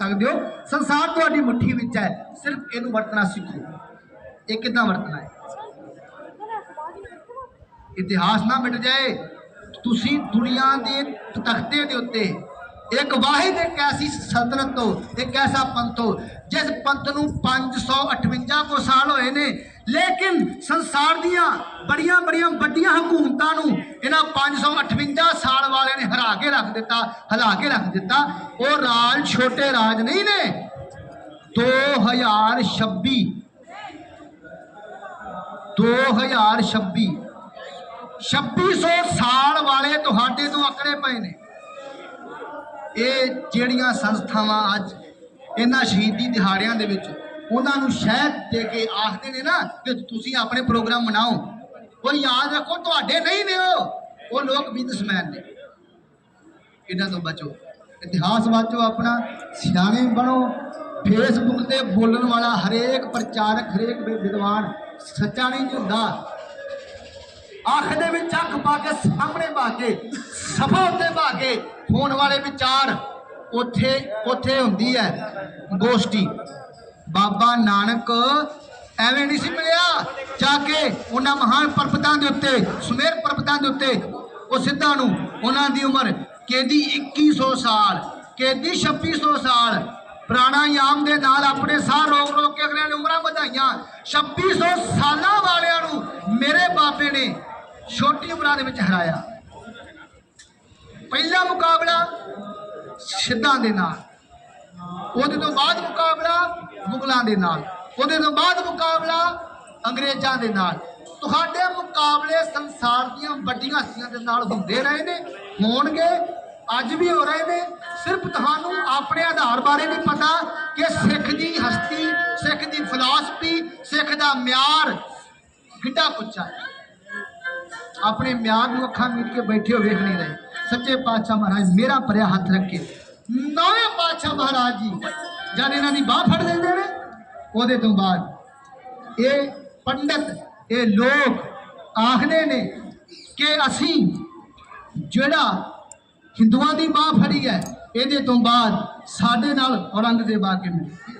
ਸਕਦੇ ਹੋ। ਸੰਸਾਰ ਤੁਹਾਡੀ ਮੁੱਠੀ ਵਿੱਚ ਹੈ। ਸਿਰਫ ਇਹਨੂੰ ਵਰਤਣਾ ਸਿੱਖੋ। ਇਹ ਕਿੱਦਾਂ ਵਰਤਣਾ ਹੈ? ਇਤਿਹਾਸ ਨਾ ਮਿਟ ਜਾਏ। ਤੁਸੀਂ ਦੁਨੀਆ ਦੇ ਤਖਤੇ ਦੇ ਉੱਤੇ ਇੱਕ ਵਾਹਿਦ, ਇੱਕ ਐਸੀ ਸਲਤਨਤ ਤੋਂ ਇੱਕ ਐਸਾ ਪੰਥ ਹੋ, ਜਿਸ ਪੰਥ ਨੂੰ 558 ਕੋ ਸਾਲ ਹੋਏ ਨੇ। ਲੇਕਿਨ ਸੰਸਾਰ ਦੀਆਂ ਬੜੀਆਂ ਬੜੀਆਂ ਵੱਡੀਆਂ ਹਕੂਮਤਾਂ ਨੂੰ ਇਹਨਾਂ 558 ਸਾਲ ਵਾਲਿਆਂ ਨੇ ਹਰਾ ਕੇ ਰੱਖ ਦਿੱਤਾ, ਹਲਾ ਕੇ ਰੱਖ ਦਿੱਤਾ। ਉਹ ਰਾਜ ਛੋਟੇ ਰਾਜ ਨਹੀਂ ਨੇ। 2026 2026 2600 ਸਾਲ ਵਾਲੇ ਤੁਹਾਡੇ ਤੋਂ ਅਕੜੇ ਪਏ ਨੇ। ਇਹ ਜਿਹੜੀਆਂ ਸੰਸਥਾਵਾਂ ਅੱਜ ਇਹਨਾਂ ਸ਼ਹੀਦੀ ਦਿਹਾੜਿਆਂ ਦੇ ਵਿੱਚ ਉਹਨਾਂ ਨੂੰ ਸ਼ਹਿਦ ਦੇ ਕੇ ਆਖਦੇ ਨੇ ਨਾ ਕਿ ਤੁਸੀਂ ਆਪਣੇ ਪ੍ਰੋਗਰਾਮ ਮਨਾਓ। ਉਹ ਯਾਦ ਰੱਖੋ, ਤੁਹਾਡੇ ਨਹੀਂ ਨੇ ਉਹ। ਉਹ ਲੋਕ ਬਿਜ਼ਨਸਮੈਨ ਨੇ। ਇਹਨਾਂ ਤੋਂ ਬਚੋ। ਇਤਿਹਾਸ ਵਾਚੋ ਆਪਣਾ, ਸਿਆਣੇ ਬਣੋ। ਫੇਸਬੁੱਕ ਤੇ ਬੋਲਣ ਵਾਲਾ ਹਰੇਕ ਪ੍ਰਚਾਰਕ, ਹਰੇਕ ਵਿਦਵਾਨ ਸੱਚਾ ਨਹੀਂ ਹੁੰਦਾ ਅੱਖ ਦੇ ਵਿੱਚ ਅੱਖ ਪਾ ਕੇ, ਸਾਹਮਣੇ ਪਾ ਕੇ ਸਭਾ ਉੱਤੇ ਪਾ ਕੇ ਹੋਣ ਵਾਲੇ ਵਿਚਾਰ ਉੱਥੇ ਉੱਥੇ ਹੁੰਦੀ ਹੈ। ਗੋਸ਼ਟੀ। ਬਾਬਾ ਨਾਨਕ, ਐਵੇਂ ਨਹੀਂ ਸੀ ਮਿਲਿਆ। ਜਾ ਕੇ ਉਹਨਾਂ ਮਹਾਨ ਪਰਬਤਾਂ ਦੇ ਉੱਤੇ, ਸੁਮੇਰ ਪਰਬਤਾਂ ਦੇ ਉੱਤੇ, ਉਹ ਸਿੱਧਾਂ ਨੂੰ, ਉਹਨਾਂ ਦੀ ਉਮਰ ਕਹਿੰਦੀ 2100 ਸਾਲ ਕਹਿੰਦੀ 2600 ਸਾਲ, ਪ੍ਰਾਣਾਯਾਮ ਦੇ ਨਾਲ ਆਪਣੇ ਸਾਹ ਰੋਕ ਰੋਕ ਕੇ ਅਗਲੇ ਨੇ ਉਮਰਾਂ ਵਧਾਈਆਂ। 2600 ਸਾਲਾਂ ਵਾਲਿਆਂ ਨੂੰ ਮੇਰੇ ਬਾਬੇ ਨੇ ਛੋਟੀ ਉਮਰਾਂ ਦੇ ਵਿੱਚ ਹਰਾਇਆ। ਪਹਿਲਾ ਮੁਕਾਬਲਾ ਸਿੱਧਾਂ ਦੇ ਨਾਲ। ਉਹਦੇ ਤੋਂ ਬਾਅਦ ਮੁਕਾਬਲਾ ਮੁਗਲਾਂ ਦੇ ਨਾਲ। ਉਹਦੇ ਤੋਂ ਬਾਅਦ ਮੁਕਾਬਲਾ ਅੰਗਰੇਜ਼ਾਂ ਦੇ ਨਾਲ। ਤੁਹਾਡੇ ਮੁਕਾਬਲੇ ਸੰਸਾਰ ਦੀਆਂ ਵੱਡੀਆਂ ਹਸਤੀਆਂ ਦੇ ਨਾਲ ਹੁੰਦੇ ਰਹੇ ਨੇ, ਹੋਣਗੇ, ਅੱਜ ਵੀ ਹੋ ਰਹੇ ਨੇ। ਸਿਰਫ ਤੁਹਾਨੂੰ ਆਪਣੇ ਆਧਾਰ ਬਾਰੇ ਨਹੀਂ ਪਤਾ ਕਿ ਸਿੱਖ ਦੀ ਹਸਤੀ, ਸਿੱਖ ਦੀ ਫਿਲਾਸਫੀ ਸਿੱਖ ਦਾ ਮਿਆਰ ਕਿੱਡਾ ਉੱਚਾ ਹੈ। ਆਪਣੇ ਮਿਆਰ ਨੂੰ ਅੱਖਾਂ ਮੀਟ ਕੇ ਬੈਠੇ ਹੋ ਵੇਖ ਨਹੀਂ ਰਹੇ। ਸੱਚੇ ਪਾਤਸ਼ਾਹ ਮਹਾਰਾਜ, ਮੇਰਾ ਭਰਿਆ ਹੱਥ ਰੱਖੇ। ਨਵੇਂ ਪਾਤਸ਼ਾਹ ਮਹਾਰਾਜ ਜੀ ਜਦ ਇਹਨਾਂ ਦੀ ਬਾਹ ਫੜ ਲੈਂਦੇ ਨੇ, ਉਹਦੇ ਤੋਂ ਬਾਅਦ ਇਹ ਪੰਡਤ, ਇਹ ਲੋਕ ਆਖਦੇ ਨੇ ਕਿ ਅਸੀਂ ਜਿਹੜਾ ਹਿੰਦੂਆਂ ਦੀ ਬਾਹ ਫੜੀ ਹੈ, ਇਹਦੇ ਤੋਂ ਬਾਅਦ ਸਾਡੇ ਨਾਲ ਔਰੰਗਜ਼ੇਬ ਆ ਕੇ ਮਿਲੇ।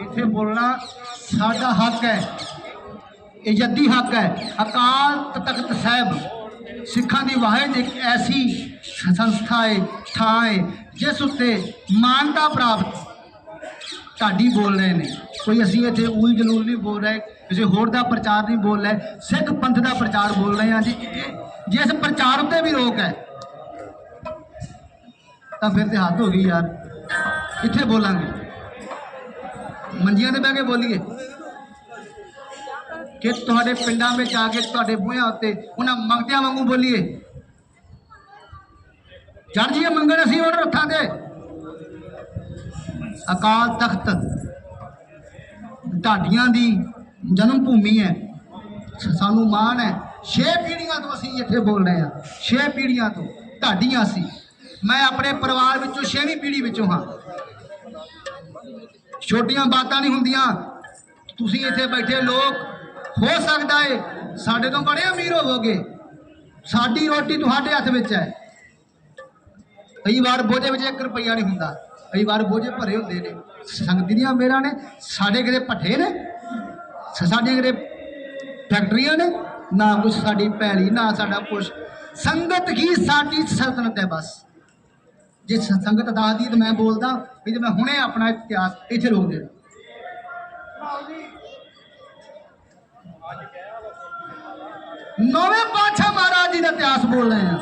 ਇੱਥੇ ਬੋਲਣਾ ਸਾਡਾ ਹੱਕ ਹੈ ਇਹ ਜੱਦੀ ਹੱਕ ਹੈ। ਅਕਾਲ ਤਖਤ ਸਾਹਿਬ, ਸਿੱਖਾਂ ਦੀ ਵਾਹਿਦ ਇੱਕ ਐਸੀ ਸੰਸਥਾ ਹੈ, ਥਾਂ ਹੈ, ਜਿਸ ਉੱਤੇ ਮਾਨਤਾ ਪ੍ਰਾਪਤ ਢਾਡੀ ਬੋਲ ਰਹੇ ਨੇ। ਕੋਈ ਅਸੀਂ ਇੱਥੇ ਉਲ ਜਲੂਲ ਨਹੀਂ ਬੋਲ ਰਹੇ, ਕਿਸੇ ਹੋਰ ਦਾ ਪ੍ਰਚਾਰ ਨਹੀਂ ਬੋਲ ਰਹੇ, ਸਿੱਖ ਪੰਥ ਦਾ ਪ੍ਰਚਾਰ ਬੋਲ ਰਹੇ ਹਾਂ ਜੀ। ਇਹ- ਜਿਸ ਪ੍ਰਚਾਰ ਉੱਤੇ ਵੀ ਰੋਕ ਹੈ, ਤਾਂ ਫਿਰ ਤੇ ਹੱਦ ਹੋ ਗਈ ਯਾਰ। ਇੱਥੇ ਬੋਲਾਂਗੇ। ਮੰਜੀਆਂ ਤੇ ਬਹਿ ਕੇ ਬੋਲੀਏ। ਕਿ ਤੁਹਾਡੇ ਪਿੰਡਾਂ ਵਿੱਚ ਆ ਕੇ ਤੁਹਾਡੇ ਬੂਹਿਆਂ ਉੱਤੇ ਉਹਨਾਂ ਮੰਗਤਿਆਂ ਵਾਂਗੂ ਬੋਲੀਏ। ਚੜ ਜੀਏ ਮੰਗਣ ਅਸੀਂ ਉਹਨਾਂ ਰੱਥਾਂ ਦੇ ਅਕਾਲ ਤਖਤ ਢਾਡੀਆਂ ਦੀ ਜਨਮ ਭੂਮੀ ਹੈ। ਸਾਨੂੰ ਮਾਣ ਹੈ। ਛੇ ਪੀੜ੍ਹੀਆਂ ਤੋਂ ਅਸੀਂ ਇੱਥੇ ਬੋਲ ਰਹੇ ਹਾਂ। ਛੇ ਪੀੜ੍ਹੀਆਂ ਤੋਂ ਢਾਡੀਆਂ ਸੀ ਮੈਂ ਆਪਣੇ ਪਰਿਵਾਰ ਵਿੱਚੋਂ ਛੇਵੀਂ ਪੀੜ੍ਹੀ ਵਿੱਚੋਂ ਹਾਂ। ਛੋਟੀਆਂ ਬਾਤਾਂ ਨਹੀਂ ਹੁੰਦੀਆਂ। ਤੁਸੀਂ ਇੱਥੇ ਬੈਠੇ ਲੋਕ, ਹੋ ਸਕਦਾ ਏ ਸਾਡੇ ਤੋਂ ਬੜੇ ਅਮੀਰ ਹੋਵੋਗੇ। ਸਾਡੀ ਰੋਟੀ ਤੁਹਾਡੇ ਹੱਥ ਵਿੱਚ ਹੈ। ਕਈ ਵਾਰ ਬੋਝੇ ਵਿੱਚ 1 ਰੁਪਈਆ ਨਹੀਂ ਹੁੰਦਾ। ਕਈ ਵਾਰ ਬੋਝੇ ਭਰੇ ਹੁੰਦੇ ਨੇ। ਸੰਗਤ ਦੀਆਂ ਮੇਰਾ ਨੇ, ਸਾਡੇ ਕਿਤੇ ਭੱਠੇ ਨੇ ਸਾਡੀਆਂ ਕਿਤੇ ਫੈਕਟਰੀਆਂ ਨੇ, ਨਾ ਕੁਛ ਸਾਡੀ ਭੈੜੀ ਨਾ ਸਾਡਾ ਕੁਛ। ਸੰਗਤ ਹੀ ਸਾਡੀ ਸਲਤਨਤ ਹੈ ਬਸ। ਜੇ ਸੰਗਤ ਦੱਸਦੀ ਤਾਂ ਮੈਂ ਬੋਲਦਾ ਵੀ ਤੇ ਮੈਂ ਹੁਣੇ ਆਪਣਾ ਇਤਿਹਾਸ ਇੱਥੇ ਰੋਕ ਦੇਣਾ। ਨਵੇਂ ਪਾਤਸ਼ਾਹ ਮਹਾਰਾਜ ਜੀ ਦਾ ਇਤਿਹਾਸ ਬੋਲ ਰਹੇ ਆ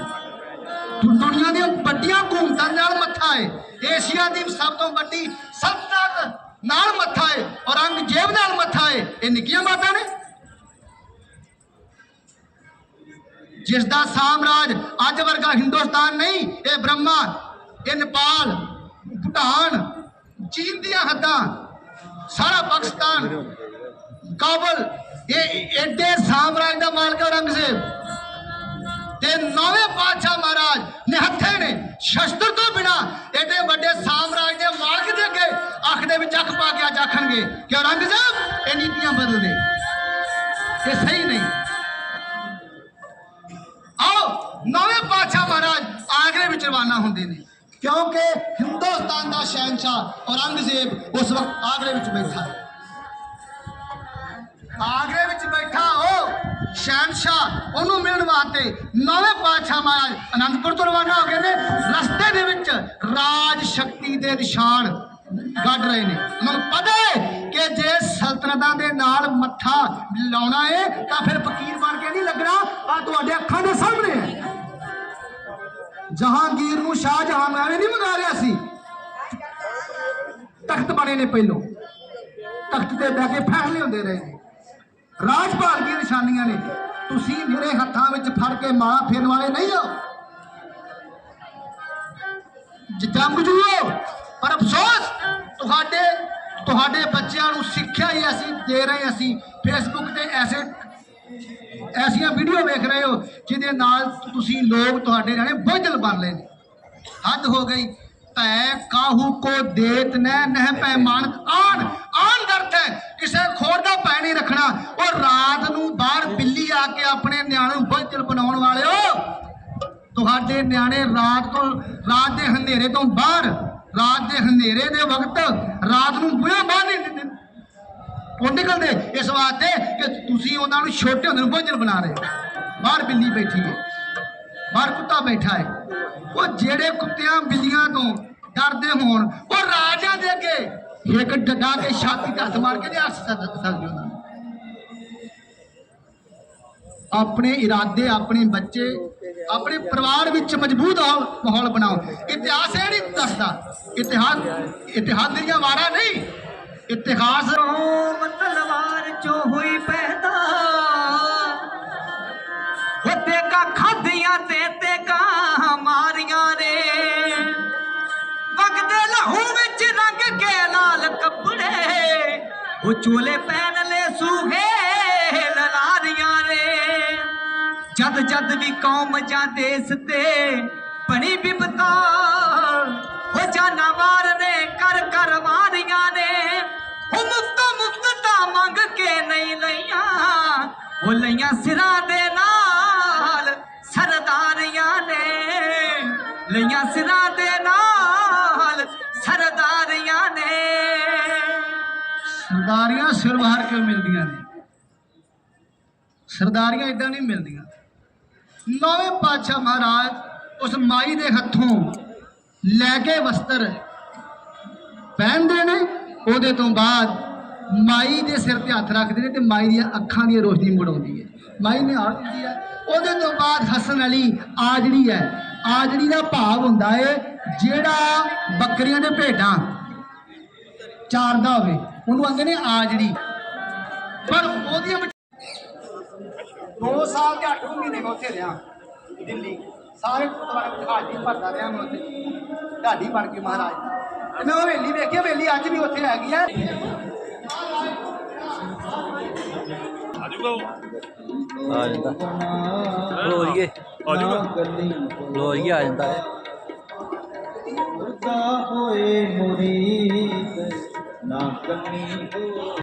ਦੁਨੀਆ ਦੀਆਂ ਵੱਡੀਆਂ ਹਕੂਮਤਾਂ ਨਾਲ ਮੱਥਾ ਹੈ। ਏਸ਼ੀਆ ਦੀ ਸਭ ਤੋਂ ਵੱਡੀ ਸਲਤਨਤ ਨਾਲ ਮੱਥਾ ਏ ਔਰੰਗਜ਼ੇਬ ਨਾਲ ਮੱਥਾ ਏ ਇਹ ਨਿੱਕੀਆਂ ਬਾਤਾਂ ਨੇ। ਜਿਸ ਦਾ ਸਾਮਰਾਜ ਅੱਜ ਵਰਗਾ ਹਿੰਦੁਸਤਾਨ ਨਹੀਂ, ਇਹ ਬ੍ਰਹਮਾ ਇਹ ਨੇਪਾਲ, ਭੂਟਾਨ, ਚੀਨ ਦੀਆਂ ਹੱਦਾਂ, ਸਾਰਾ ਪਾਕਿਸਤਾਨ, ਕਾਬਲ, ਇਹ ਐਡੇ ਸਾਮਰਾਜ ਦਾ ਮਾਲਕ ਔਰੰਗਜ਼ੇਬ। ਤੇ ਨੌਵੇਂ ਪਾਤਸ਼ਾਹ ਮਹਾਰਾਜ ਨਿਹੱਥੇ ਨੇ, ਸ਼ਸਤਰ ਤੋਂ ਬਿਨਾ ਔਰੰਗਜ਼ੇਬ ਉਸ ਵਕਤ ਆਗਰੇ ਵਿੱਚ ਬੈਠਾ बैठा ਆਗਰੇ ਵਿੱਚ ਬੈਠਾ ਹੋ ਸ਼ਾਨਸ਼ਾਹ ਉਹਨੂੰ ਮਿਲਣ ਵਾਸਤੇ ਨਵੇਂ ਪਾਤਸ਼ਾਹ ਮਹਾਰਾਜ ਅਨੰਦਪੁਰ ਤੋਂ ਰਵਾਨਾ ਹੋ ਗਏ ਨੇ। ਰਸਤੇ ਦੇ ਵਿੱਚ ਰਾਜ ਸ਼ਕਤੀ ਦੇ ਨਿਸ਼ਾਨ ਗੱਡ ਰਹੇ ਨੇ। ਉਹਨਾਂ ਪਤਾ ਹੈ ਕਿ ਜੇ ਸਲਤਨਤਾਂ ਦੇ ਨਾਲ ਮੱਥਾ ਲਾਉਣਾ ਹੈ ਤਾਂ ਫਿਰ ਫਕੀਰ ਬਣ ਕੇ ਨਹੀਂ ਲੱਗਣਾ। ਆ ਤੁਹਾਡੇ ਅੱਖਾਂ ਦੇ ਸਾਹਮਣੇ ਹੈ। ਜਹਾਂਗੀਰ ਨੂੰ ਸ਼ਾਹਜਹਾਂ ਨੇ ਨਹੀਂ ਮੰਗਾ ਰਿਆ ਸੀ। ਤਖਤ ਬਣੇ ਨੇ ਪਹਿਲੋਂ। ਤਖਤ ਤੇ ਬਹਿ ਕੇ ਫੈਸਲੇ ਹੁੰਦੇ ਰਹੇ ਨੇ। ਰਾਜਪਾਲ ਦੀਆਂ ਨਿਸ਼ਾਨੀਆਂ ਨੇ। ਤੁਸੀਂ ਮੇਰੇ ਹੱਥਾਂ ਵਿੱਚ ਫੜ ਕੇ ਮਾਂ ਫੇਰਨ ਵਾਲੇ ਨਹੀਂ ਹੋ। ਜੰਗ ਜੂਓ ਪਰ ਅਫਸੋਸ, ਤੁਹਾਡੇ ਤੁਹਾਡੇ ਬੱਚਿਆਂ ਨੂੰ ਸਿੱਖਿਆ ਹੀ ਅਸੀਂ ਦੇ ਰਹੇ ਅਸੀਂ। ਫੇਸਬੁੱਕ ਤੇ ਐਸੇ, ਐਸੀਆਂ ਵੀਡੀਓ ਵੇਖ ਰਹੇ ਹੋ, ਜਿਹਦੇ ਨਾਲ ਤੁਸੀਂ ਲੋਕ ਤੁਹਾਡੇ ਜਾਣੇ ਬੋਝਲ ਬਣ ਲਏ ਨੇ। ਹੱਦ ਹੋ ਗਈ। ਤੈ ਕਾਹੂ ਕੋ ਦੇਤ ਨਹਿ ਨਹਿ ਪੈਮਾਨ ਆਣ ਆਣ ਦਰਦ ਹੈ। ਕਿਸੇ ਖੋਰ ਦਾ ਪੈ ਨਹੀਂ ਰੱਖਣਾ। ਉਹ ਰਾਤ ਨੂੰ ਬਾਹਰ ਬਿੱਲੀ ਆ ਕੇ ਆਪਣੇ ਨਿਆਣੇ ਨੂੰ ਬੋਝਲ ਬਣਾਉਣ ਵਾਲਿਓ, ਤੁਹਾਡੇ ਨਿਆਣੇ ਰਾਤ ਤੋਂ, ਰਾਤ ਦੇ ਹਨੇਰੇ ਤੋਂ ਬਾਹਰ, ਰਾਤ ਦੇ ਹਨੇਰੇ ਦੇ ਵਕਤ, ਰਾਤ ਨੂੰ ਬੁਆ ਬਾਹਰ ਨਹੀਂ ਦਿੰਦੇ ਉਹ ਨਿਕਲਦੇ ਇਸ ਵਾਸਤੇ ਕਿ ਤੁਸੀਂ ਉਹਨਾਂ ਨੂੰ ਛੋਟੇ ਹੁੰਦੇ ਨੂੰ ਬੋਝਲ ਬਣਾ ਰਹੇ ਹੋ। ਬਾਹਰ ਬਿੱਲੀ ਬੈਠੀ ਹੈ। ਬਾਹਰ ਕੁੱਤਾ ਬੈਠਾ ਹੈ ਉਹ ਜਿਹੜੇ ਕੁੱਤਿਆਂ ਬਿੱਲੀਆਂ ਤੋਂ ਡਰਦੇ ਹੋਣ, ਉਹ ਰਾਜਾਂ ਦੇ ਅੱਗੇ ਇੱਕ ਡੱਡਾ ਕੇ ਛਾਤੀ ਤੇ ਮਾਰ ਕੇ ਨਹੀਂ ਸਕਦੇ ਉਹਨਾਂ ਆਪਣੇ ਇਰਾਦੇ, ਆਪਣੇ ਬੱਚੇ, ਆਪਣੇ ਪਰਿਵਾਰ ਵਿੱਚ ਮਜ਼ਬੂਤ ਮਾਹੌਲ ਬਣਾਓ। ਇਤਿਹਾਸ ਇਹ ਨਹੀਂ ਦੱਸਦਾ। ਇਤਿਹਾਸ ਇਤਿਹਾਸ ਦੀਆਂ ਵਾਰਾਂ ਨਹੀਂ। ਇਤਿਹਾਸ ਕੌਮ ਤਲਵਾਰ ਚੋਂ ਹੋਈ ਉਹ ਚੋਲੇ ਪਹਿਨ ਲੈ ਸੂਹੇ ਲਲਾਰੀਆਂ ਨੇ ਜਦ ਜਦ ਵੀ ਕੌਮ ਜਾਂ ਦੇਸ ਤੇ ਬਣੀ ਬਿਪਤਾ, ਹੋ ਜਾਨਵਾਰ ਨੇ ਕਰ ਕਰ ਵਾਰੀਆਂ ਨੇ ਉਹ ਮੁਫਤ ਮੁਫਤ ਤਾਂ ਮੰਗ ਕੇ ਨਹੀਂ ਲਈਆਂ, ਉਹ ਲਈਆਂ ਸਿਰਾਂ ਦੇ ਨਾਲ ਸਰਦਾਰੀਆਂ ਨੇ। ਲਈਆਂ ਸਿਰਾਂ ਦੇ ਨਾਲ ਸਰਦਾਰੀਆਂ ਨੇ। ਸਰਦਾਰੀਆਂ ਸਿਰ ਬਾਹਰ ਕੇ ਮਿਲਦੀਆਂ ਨੇ? ਸਰਦਾਰੀਆਂ ਇਦਾਂ ਨਹੀਂ ਮਿਲਦੀਆਂ। ਨੌਵੇਂ ਪਾਤਸ਼ਾਹ ਮਹਾਰਾਜ ਉਸ ਮਾਈ ਦੇ ਹੱਥੋਂ ਲੈ ਕੇ ਵਸਤਰ ਪਹਿਨਦੇ ਨੇ। ਉਹਦੇ ਤੋਂ ਬਾਅਦ ਮਾਈ ਦੇ ਸਿਰ ਤੇ ਹੱਥ ਰੱਖਦੇ ਨੇ ਤੇ ਮਾਈ ਦੀਆਂ ਅੱਖਾਂ ਦੀ ਰੋਸ਼ਨੀ ਮੁੜਾਉਂਦੀ ਹੈ। ਮਾਈ ਨੇ ਆ ਦਿੰਦੀ ਹੈ। ਉਹਦੇ ਤੋਂ ਬਾਅਦ ਹਸਨ ਅਲੀ ਆਜੜੀ ਹੈ। ਆਜੜੀ ਦਾ ਭਾਵ ਹੁੰਦਾ ਹੈ ਜਿਹੜਾ ਬੱਕਰੀਆਂ ਦੇ ਭੇਡਾਂ ਚਾਰਦਾ ਹੋਵੇ। ਉਹਨੂੰ ਆਂਦੇ ਨੇ ਆਜੜੀ ਪਰ ਉਹਦੀਆਂ ਵਿੱਚ- ਦੋ ਸਾਲ ਤੇ 8 ਮਹੀਨੇ ਮੈਂ ਉੱਥੇ ਰਿਹਾ ਦਿੱਲੀ। ਸਾਰੇ ਗੁਰਦੁਆਰੇ ਹਾਜ਼ਰੀ ਭਰਦਾ ਰਿਹਾ ਮੈਂ ਉੱਥੇ। ਢਾਡੀ ਬਣ ਕੇ ਮਹਾਰਾਜ ਤੇ ਮੈਂ ਉਹ ਹਵੇਲੀ ਵੇਖੀ ਹਵੇਲੀ ਅੱਜ ਵੀ ਉੱਥੇ ਹੈਗੀ ਹੈ ਆ ਜਾਂਦਾ। ਲੋਰੀਏ ਆ ਜਾਊਗਾ ਲੋਰੀਏ ਆ ਜਾਂਦਾ ਹੈ ਹੋਏ ਮੁਰੀਦ। ਨਾ ਕੰਨੀ ਹੋ